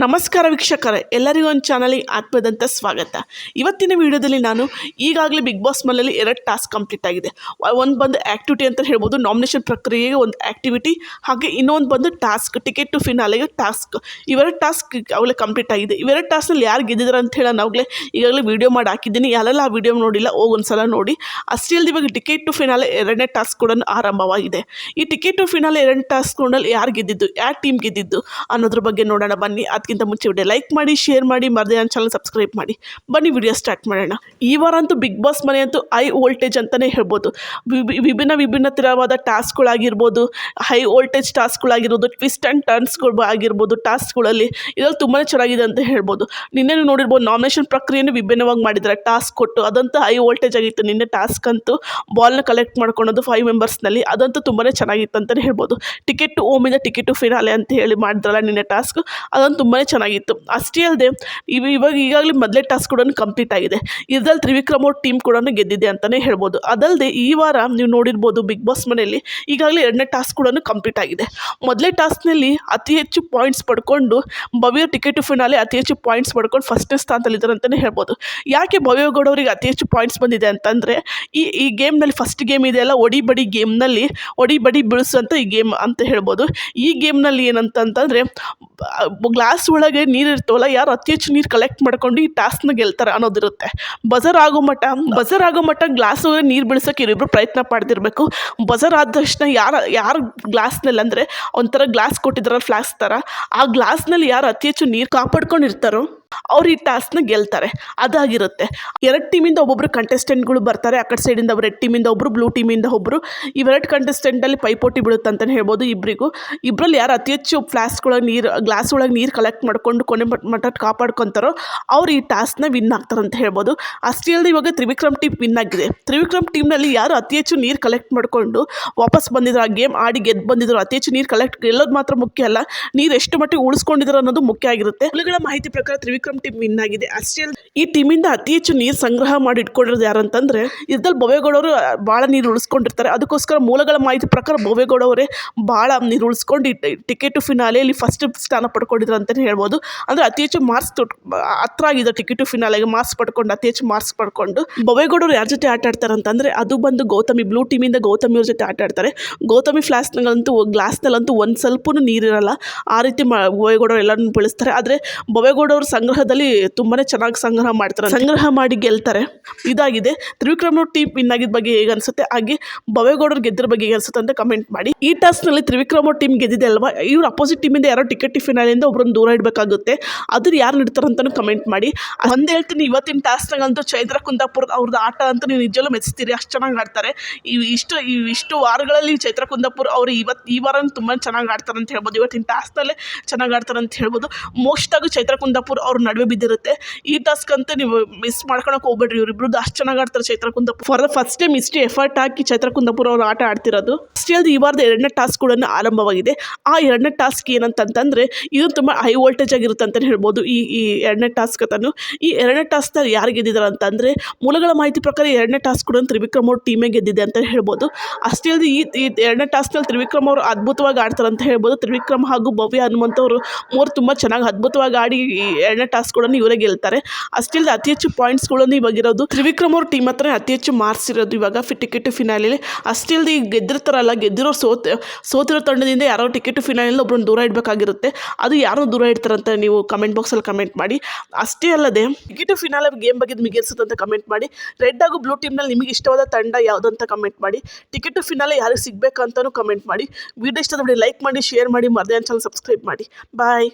ನಮಸ್ಕಾರ ವೀಕ್ಷಕರೇ, ಎಲ್ಲರಿಗೂ ಒಂದು ಚಾನಲಿಗೆ ಆತ್ಮದಂತ ಸ್ವಾಗತ. ಇವತ್ತಿನ ವಿಡಿಯೋದಲ್ಲಿ ನಾನು ಈಗಾಗಲೇ ಬಿಗ್ ಬಾಸ್ ಮನೆಯಲ್ಲಿ ಎರಡು ಟಾಸ್ಕ್ ಕಂಪ್ಲೀಟ್ ಆಗಿದೆ. ಒಂದು ಬಂದು ಆ್ಯಕ್ಟಿವಿಟಿ ಅಂತ ಹೇಳ್ಬೋದು ನಾಮಿನೇಷನ್ ಪ್ರಕ್ರಿಯೆಗೆ ಒಂದು ಆ್ಯಕ್ಟಿವಿಟಿ ಹಾಗೆ ಇನ್ನೊಂದು ಬಂದು ಟಾಸ್ಕ್ ಟಿಕೆಟ್ ಟು ಫಿನಾಲೆಗೆ ಟಾಸ್ಕ್. ಇವೆರಡು ಟಾಸ್ಕ್ ಆಗಲೇ ಕಂಪ್ಲೀಟ್ ಆಗಿದೆ. ಇವೆರಡು ಟಾಸ್ಕಲ್ಲಿ ಯಾರು ಗೆದ್ದಿದ್ದಾರೆ ಅಂತ ಹೇಳಿ ಅವ್ಲೇ ಈಗಾಗಲೇ ವಿಡಿಯೋ ಮಾಡಿ ಹಾಕಿದ್ದೀನಿ. ಯಾರೆಲ್ಲ ಆ ವಿಡಿಯೋ ನೋಡಿಲ್ಲ ಸಲ ನೋಡಿ. ಅಷ್ಟೇ ಅಲ್ಲದೆ ಇವಾಗ ಟಿಕೆಟ್ ಟು ಫಿನಾಲೆ ಎರಡನೇ ಟಾಸ್ಕ್ ಕೂಡ ಆರಂಭವಾಗಿದೆ. ಈ ಟಿಕೆಟ್ ಟು ಫಿನಾಲೆ ಎರಡನೇ ಟಾಸ್ಕ್ ಯಾರು ಗೆದ್ದಿದ್ದು, ಯಾರು ಟೀಮ್ ಗೆದ್ದಿದ್ದು ಅನ್ನೋದ್ರ ಬಗ್ಗೆ ನೋಡೋಣ ಬನ್ನಿ. ಅದಕ್ಕಿಂತ ಮುಂಚೆ ವಿಡಿಯೋ ಲೈಕ್ ಮಾಡಿ, ಶೇರ್ ಮಾಡಿ, ಮರದೇ ನನ್ನ ಚಾನಲ್ ಸಬ್ಸ್ಕ್ರೈಬ್ ಮಾಡಿ. ಬನ್ನಿ ವಿಡಿಯೋ ಸ್ಟಾರ್ಟ್ ಮಾಡೋಣ. ಈ ವಾರ ಅಂತೂ ಬಿಗ್ ಬಾಸ್ ಮನೆ ಅಂತೂ ಹೈ ವೋಲ್ಟೇಜ್ ಅಂತಲೇ ಹೇಳ್ಬೋದು. ವಿಭಿ- ವಿಭಿನ್ನ ವಿಭಿನ್ನ ಥರವಾದ ಟಾಸ್ಕ್ಗಳಾಗಿರ್ಬೋದು ಹೈ ವೋಲ್ಟೇಜ್ ಟಾಸ್ಕ್ಗಳಾಗಿರ್ಬೋದು ಟ್ವಿಸ್ಟ್ ಆ್ಯಂಡ್ ಟರ್ನ್ಸ್ಗಳು ಆಗಿರ್ಬೋದು ಟಾಸ್ಕ್ಗಳಲ್ಲಿ ಇದರಲ್ಲಿ ತುಂಬಾ ಚೆನ್ನಾಗಿದೆ ಅಂತ ಹೇಳ್ಬೋದು. ನಿನ್ನೆ ನೋಡಿರ್ಬೋದು ನಾಮಿನೇಷನ್ ಪ್ರಕ್ರಿಯೆಯನ್ನು ವಿಭಿನ್ನವಾಗಿ ಮಾಡಿದ್ದಾರೆ. ಟಾಸ್ಕ್ ಕೊಟ್ಟು, ಅದಂತೂ ಹೈ ವೋಲ್ಟೇಜ್ ಆಗಿತ್ತು. ನಿನ್ನೆ ಟಾಸ್ಕ್ ಅಂತೂ ಬಾಲ್ನ ಕಲೆಕ್ಟ್ ಮಾಡ್ಕೊಳೋದು ಫೈವ್ ಮೆಂಬರ್ಸ್ನಲ್ಲಿ ಅದಂತೂ ತುಂಬಾ ಚೆನ್ನಾಗಿತ್ತು ಅಂತಲೇ ಹೇಳ್ಬೋದು. ಟಿಕೆಟ್ ಟು ಓಮಿಂದ ಟಿಕೆಟ್ ಟು ಫಿನಾಲೆ ಅಂತ ಹೇಳಿ ಮಾಡಿದ್ರಲ್ಲ ನಿನ್ನೆ ಟಾಸ್ಕ್ ಅದಂತೂ ತುಂಬಾ ಚೆನ್ನಾಗಿತ್ತು. ಅಷ್ಟೇ ಅಲ್ಲದೆ ಇವ ಇವಾಗ ಈಗಾಗಲೇ ಮೊದಲೇ ಟಾಸ್ಕ್ ಕೂಡ ಕಂಪ್ಲೀಟ್ ಆಗಿದೆ. ಇದ್ರಲ್ಲಿ ತ್ರಿವಿಕ್ರಮ್ ಅವ್ರ ಟೀಮ್ ಕೂಡ ಗೆದ್ದಿದೆ ಅಂತಲೇ ಹೇಳ್ಬೋದು. ಅದಲ್ಲದೆ ಈ ವಾರ ನೀವು ನೋಡಿರ್ಬೋದು ಬಿಗ್ ಬಾಸ್ ಮನೆಯಲ್ಲಿ ಈಗಾಗಲೇ ಎರಡನೇ ಟಾಸ್ಕ್ ಕೂಡ ಕಂಪ್ಲೀಟ್ ಆಗಿದೆ. ಮೊದಲೇ ಟಾಸ್ಕ್ನಲ್ಲಿ ಅತಿ ಹೆಚ್ಚು ಪಾಯಿಂಟ್ಸ್ ಪಡ್ಕೊಂಡು ಭವ್ಯ ಟಿಕೆಟ್ ಫಿನಾಲೆ ಅತಿ ಹೆಚ್ಚು ಪಾಯಿಂಟ್ಸ್ ಪಡ್ಕೊಂಡು ಫಸ್ಟ್ನೇ ಸ್ಥಾನದಲ್ಲಿದ್ದಾರೆ ಅಂತಲೇ ಹೇಳ್ಬೋದು. ಯಾಕೆ ಭವ್ಯ ಗೌಡ ಅವರಿಗೆ ಅತಿ ಹೆಚ್ಚು ಪಾಯಿಂಟ್ಸ್ ಬಂದಿದೆ ಅಂತಂದರೆ, ಈ ಈ ಗೇಮ್ನಲ್ಲಿ ಫಸ್ಟ್ ಗೇಮ್ ಇದೆಯಲ್ಲ ಒಡಿ ಬಡಿ ಗೇಮ್ನಲ್ಲಿ ಒಡಿ ಬಡಿ ಬೀಳಿಸುವಂಥ ಈ ಗೇಮ್ ಅಂತ ಹೇಳ್ಬೋದು. ಈ ಗೇಮ್ನಲ್ಲಿ ಏನಂತಂತಂದರೆ ಗ್ಲಾಸ್ ಒಳಗೆ ನೀರು ಇರ್ತವಲ್ಲ, ಯಾರು ಅತಿ ಹೆಚ್ಚು ನೀರು ಕಲೆಕ್ಟ್ ಮಾಡ್ಕೊಂಡು ಈ ಟಾಸ್ಕ್ನ ಗೆಲ್ತಾರೆ ಅನ್ನೋದಿರುತ್ತೆ. ಬಜರ್ ಆಗೋ ಮಟ್ಟ, ಬಜರ್ ಆಗೋ ಮಟ್ಟ ಗ್ಲಾಸ್ ನೀರು ಬೀಳ್ಸೋಕೆ ಇವರಿಬ್ಬರು ಪ್ರಯತ್ನ ಮಾಡ್ತಿರ್ಬೇಕು. ಬಜರ್ ಆದ ತಕ್ಷಣ ಯಾರು ಯಾರು ಗ್ಲಾಸ್ನಲ್ಲಿ ಅಂದರೆ ಒಂಥರ ಗ್ಲಾಸ್ ಕೊಟ್ಟಿದ್ರಲ್ಲ ಫ್ಲಾಸ್ಕ್ ಥರ ಆ ಗ್ಲಾಸ್ನಲ್ಲಿ ಯಾರು ಅತಿ ಹೆಚ್ಚು ನೀರು ಕಾಪಾಡ್ಕೊಂಡಿರ್ತಾರೋ ಅವ್ರು ಈ ಟಾಸ್ಕ್ನ ಗೆಲ್ತಾರೆ. ಅದಾಗಿರುತ್ತೆ. ಎರಡು ಟೀಮಿಂದ ಒಬ್ಬೊಬ್ರು ಕಂಟೆಸ್ಟೆಂಟ್ಗಳು ಬರ್ತಾರೆ. ಆ ಕಡೆ ಸೈಡಿಂದ ರೆಡ್ ಟೀಮಿಂದ ಒಬ್ಬರು ಬ್ಲೂ ಟೀಮಿಂದ ಒಬ್ಬರು ಇವೆರಡು ಕಂಟೆಸ್ಟೆಂಟಲ್ಲಿ ಪೈಪೋಟಿ ಬೀಳುತ್ತೆ ಅಂತಲೇ ಹೇಳ್ಬೋದು ಇಬ್ಬರಿಗೂ ಇಬ್ಬರಲ್ಲಿ ಯಾರು ಅತಿ ಹೆಚ್ಚು ಫ್ಲಾಸ್ಕ್ಗಳಾಗ ನೀರು ಗ್ಲಾಸ್ ಒಳಗೆ ನೀರು ಕಲೆಕ್ಟ್ ಮಾಡ್ಕೊಂಡು ಕೊನೆ ಮಟ್ ಮಟ್ಟ ಕಾಪಾಡ್ಕೊತಾರೋ ಅವ್ರು ಈ ಟಾಸ್ಕ್ನ ವಿನ್ ಆಗ್ತಾರೆ ಅಂತ ಹೇಳ್ಬೋದು. ಅಷ್ಟೇ ಅಲ್ಲದೆ ಇವಾಗ ತ್ರಿವಿಕ್ರಮ್ ಟೀಮ್ ವಿನ್ ಆಗಿದೆ. ತ್ರಿವಿಕ್ರಮ್ ಟೀಮ್ನಲ್ಲಿ ಯಾರು ಅತಿ ಹೆಚ್ಚು ನೀರು ಕಲೆಕ್ಟ್ ಮಾಡಿಕೊಂಡು ವಾಪಸ್ ಬಂದಿದ್ರು ಆ ಗೇಮ್ ಆಡಿ ಗೆದ್ದು ಬಂದಿದ್ರು, ಅತಿ ಹೆಚ್ಚು ನೀರು ಕಲೆಕ್ಟ್ ಗೆಲ್ಲೋದು ಮಾತ್ರ ಮುಖ್ಯ ಅಲ್ಲ, ನೀರು ಎಷ್ಟು ಮಟ್ಟಿಗೆ ಉಳಿಸ್ಕೊಂಡಿದ್ರು ಅನ್ನೋದು ಮುಖ್ಯ ಆಗಿರುತ್ತೆ. ಮಾಹಿತಿ ಪ್ರಕಾರ ತ್ರಿವಿಕ್ರಮ್ ಟೀಮ್ ವಿನ್ ಆಗಿದೆ. ಅಷ್ಟೇ ಈ ಟೀಮಿಂದ ಅತಿ ಹೆಚ್ಚು ನೀರು ಸಂಗ್ರಹ ಮಾಡಿ ಇಟ್ಕೊಂಡಿರೋದು ಯಾರಂತಂದ್ರೆ ಇದ್ರಲ್ಲಿ ಬೊವೇಗೌಡವರು ಬಹಳ ನೀರು ಉಳಿಸ್ಕೊಂಡಿರ್ತಾರೆ. ಅದಕ್ಕೋಸ್ಕರ ಮೂಲಗಳ ಮಾಹಿತಿ ಪ್ರಕಾರ ಬೊವೇಗೌಡ ಅವರೇ ಬಹಳ ನೀರು ಉಳಿಸ್ಕೊಂಡು ಟಿಕೆಟ್ ಫಿನಾಲೆಯಲ್ಲಿ ಫಸ್ಟ್ ಸ್ಥಾನ ಪಡ್ಕೊಂಡಿದ್ರು ಅಂತಲೇ ಹೇಳ್ಬೋದು. ಅಂದ್ರೆ ಅತಿ ಹೆಚ್ಚು ಮಾರ್ಕ್ಸ್ ಹತ್ರ ಆಗಿದೆ ಟಿಕೆಟ್ ಫಿನಾಲೆಗೆ ಮಾರ್ಕ್ಸ್ ಪಡ್ಕೊಂಡು ಅತಿ ಹೆಚ್ಚು ಮಾರ್ಕ್ಸ್ ಪಡ್ಕೊಂಡು ಬೊವೇಗೌಡರು ಯಾರ ಜೊತೆ ಆಟ ಆಡ್ತಾರೆ ಅಂತಂದ್ರೆ ಅದು ಬಂದು ಗೌತಮಿ ಬ್ಲೂ ಟೀಮಿಂದ ಗೌತಮಿ ಅವ್ರ ಜೊತೆ ಆಟ ಆಡ್ತಾರೆ. ಗೌತಮಿ ಫ್ಲಾಸ್ನಲ್ಲಂತೂ ಗ್ಲಾಸ್ನಲ್ಲಂತೂ ಒಂದು ಸ್ವಲ್ಪನೂ ನೀರಿರಲ್ಲ ಆ ರೀತಿ ಮಾ ಎಲ್ಲರನ್ನು ಬೆಳೆಸ್ತಾರೆ. ಆದರೆ ಬೊವೇಗೌಡವ್ರ ಸಂಗ್ರಹದಲ್ಲಿ ತುಂಬಾ ಚೆನ್ನಾಗಿ ಸಂಗ್ರಹ ಮಾಡ್ತಾರೆ ಸಂಗ್ರಹ ಮಾಡಿ ಗೆಲ್ತಾರೆ. ಇದಾಗಿದೆ. ತ್ರಿವಿಕ್ರಮ್ ಟೀಮ್ ವಿನ್ ಆಗಿದ್ದ ಬಗ್ಗೆ ಹೇಗೆ ಅನಿಸುತ್ತೆ? ಹಾಗೆ ಭವೇಗೌಡರು ಗೆದ್ದರ ಬಗ್ಗೆ ಹೇಗೆ ಅನಿಸುತ್ತೆ ಅಂತ ಕಮೆಂಟ್ ಮಾಡಿ. ಈ ಟಾಸ್ಕ್ನಲ್ಲಿ ತ್ರಿವಿಕ್ರಮ್ ಅವ್ರ ಟೀಮ್ ಗೆದ್ದಿದೆ ಅಲ್ವಾ ಇವ್ರು ಅಪೋಸಿಟ್ ಟೀಮಿಂದ ಯಾರೋ ಟಿಕೆಟ್ ಫಿನಾಲಿಂದ ಒಬ್ಬರನ್ನು ದೂರ ಇಡಬೇಕಾಗುತ್ತೆ. ಅದ್ರ ಯಾರು ನಿಡ್ತಾರೆ ಅಂತಲೂ ಕಮೆಂಟ್ ಮಾಡಿ. ಒಂದು ಹೇಳ್ತೀನಿ ಇವತ್ತಿನ ಟಾಸ್ಕ್ನಾಗಂತೂ ಚೈತ್ರ ಕುಂದಾಪುರ ಅವ್ರದ್ದು ಆಟ ಅಂತ ನೀವು ನಿಜವಲ್ಲೂ ಮೆಚ್ಚಿಸ್ತೀರಿ. ಅಷ್ಟು ಚೆನ್ನಾಗಿ ಆಡ್ತಾರೆ. ಇವು ಇಷ್ಟು ಈ ಇಷ್ಟು ವಾರಗಳಲ್ಲಿ ಚೈತ್ರ ಕುಂದಾಪುರ ಅವರು ಇವತ್ತು ಈ ವಾರ ತುಂಬ ಚೆನ್ನಾಗಿ ಆಡ್ತಾರೆ ಅಂತ ಹೇಳ್ಬೋದು. ಇವತ್ತಿನ ಟಾಸ್ಕ್ನಲ್ಲೇ ಚೆನ್ನಾಗಿ ಆಡ್ತಾರೆ ಅಂತ ಹೇಳ್ಬೋದು. ಮೋಸ್ಟಾಗಿ ಚೈತ್ರ ಕುಂದಾಪುರ ಅವ್ರ ನಡುವೆ ಬಿದ್ದಿರುತ್ತೆ. ಈ ಟಾಸ್ಕ್ ಅಂತೂ ನೀವು ಮಿಸ್ ಮಾಡ್ಕೊಳಕ್ಕೆ ಹೋಗ್ಬೇಡ್ರಿ. ಇವರಿಬ್ರು ಅಷ್ಟು ಚೆನ್ನಾಗಿ ಆಡ್ತಾರೆ Chaitra for the first time ಇಷ್ಟು ಎಫರ್ಟ್ ಹಾಕಿ ಚೈತ್ರ ಕುಂದಾಪುರ ಅವರು ಆಟ ಆಡ್ತಿರೋದು. ಅಲ್ಲದೆ ಈ ವಾರದ ಎರಡನೇ ಟಾಸ್ಕ್ ಕೂಡ ಆರಂಭವಾಗಿದೆ. ಆ ಎರಡನೇ ಟಾಸ್ಕ್ ಏನಂತಂತಂದರೆ, ಇದು ತುಂಬ ಹೈ ವೋಲ್ಟೇಜ್ ಆಗಿರುತ್ತೆ ಅಂತಲೇ ಹೇಳ್ಬೋದು. ಈ ಈ ಎರಡನೇ ಟಾಸ್ಕ್ ಅದನ್ನು ಈ ಎರಡನೇ ಟಾಸ್ಕ್ನ ಯಾರು ಗೆದ್ದಿದ್ದಾರೆ ಅಂತಂದರೆ, ಮೂಲಗಳ ಮಾಹಿತಿ ಪ್ರಕಾರ ಎರಡನೇ ಟಾಸ್ಕ್ ಕೂಡ ತ್ರಿವಿಕ್ರಮ್ ಅವ್ರ ಟೀಮೇ ಗೆದ್ದಿದೆ ಅಂತ ಹೇಳ್ಬೋದು. ಅಷ್ಟೇ ಅಲ್ಲದೆ ಈ ಈ ಎರಡನೇ ಟಾಸ್ಕ್ನಲ್ಲಿ ತ್ರಿವಿಕ್ರಮ್ ಅವರು ಅದ್ಭುತವಾಗಿ ಆಡ್ತಾರೆ ಅಂತ ಹೇಳ್ಬೋದು. ತ್ರಿವಿಕ್ರಮ್ ಹಾಗೂ ಭವ್ಯ ಹನುಮಂತವರು ಮೂರು ತುಂಬ ಚೆನ್ನಾಗಿ ಅದ್ಭುತವಾಗಿ ಆಡಿ ಈ ಎರಡನೇ ಟಾಸ್ಕ್ ಕೂಡ ಇವರೇ ಗೆಲ್ತಾರೆ. ಅಷ್ಟಿಲ್ಲದೆ ಅತಿ ಹೆಚ್ಚು ಪಾಯಿಂಟ್ಸ್ಗಳನ್ನು ಇವಾಗಿರೋದು ತ್ರಿವಿಕ್ರಮ್ ಅವ್ರ ಟೀಮ್ ಹತ್ರ ಅತಿ ಹೆಚ್ಚು ಮಾರ್ಕ್ಸ್ ಇರೋದು ಇವಾಗ ಫಿ ಟಿಕೆಟ್ ಫಿನಾಲಿಲಿ ಅಷ್ಟಿಲ್ಲದೆ ಈಗ ಗೆದ್ದಿರ್ತಾರಲ್ಲ ಗೆದ್ದಿರೋ ಸೋತ್ ಸೋತಿರೋ ತಂಡದಿಂದ ಯಾರೋ ಟಿಕೆಟ್ ಫಿನಾಲೆಲಿ ಒಬ್ಬರನ್ನ ದೂರ ಇಡಬೇಕಾಗಿರುತ್ತೆ. ಅದು ಯಾರೋ ದೂರ ಇಡ್ತಾರಂತ ನೀವು ಕಮೆಂಟ್ ಬಾಕ್ಸಲ್ಲಿ ಕಮೆಂಟ್ ಮಾಡಿ. ಅಷ್ಟೇ ಅಲ್ಲದೆ ಟಿಕೆಟ್ ಫಿನಾಲೆ ಗೇಮ್ ಬಗ್ಗೆ ನಿಮಗೆ ಅಂತ ಕಮೆಂಟ್ ಮಾಡಿ. ರೆಡ್ ಹಾಗೂ ಬ್ಲೂ ಟೀಮ್ನಲ್ಲಿ ನಿಮಗೆ ಇಷ್ಟವಾದ ತಂಡ ಯಾವುದು ಅಂತ ಕಮೆಂಟ್ ಮಾಡಿ. ಟಿಕೆಟ್ ಫಿನಾಲೆ ಯಾರಿಗೆ ಸಿಗಬೇಕಂತಲೂ ಕಮೆಂಟ್ ಮಾಡಿ. ವಿಡಿಯೋ ಇಷ್ಟದ ಲೈಕ್ ಮಾಡಿ ಶೇರ್ ಮಾಡಿ, ಮರದೇ ಚಾನಲ್ ಸಬ್ಸ್ಕ್ರೈಬ್ ಮಾಡಿ. ಬಾಯ್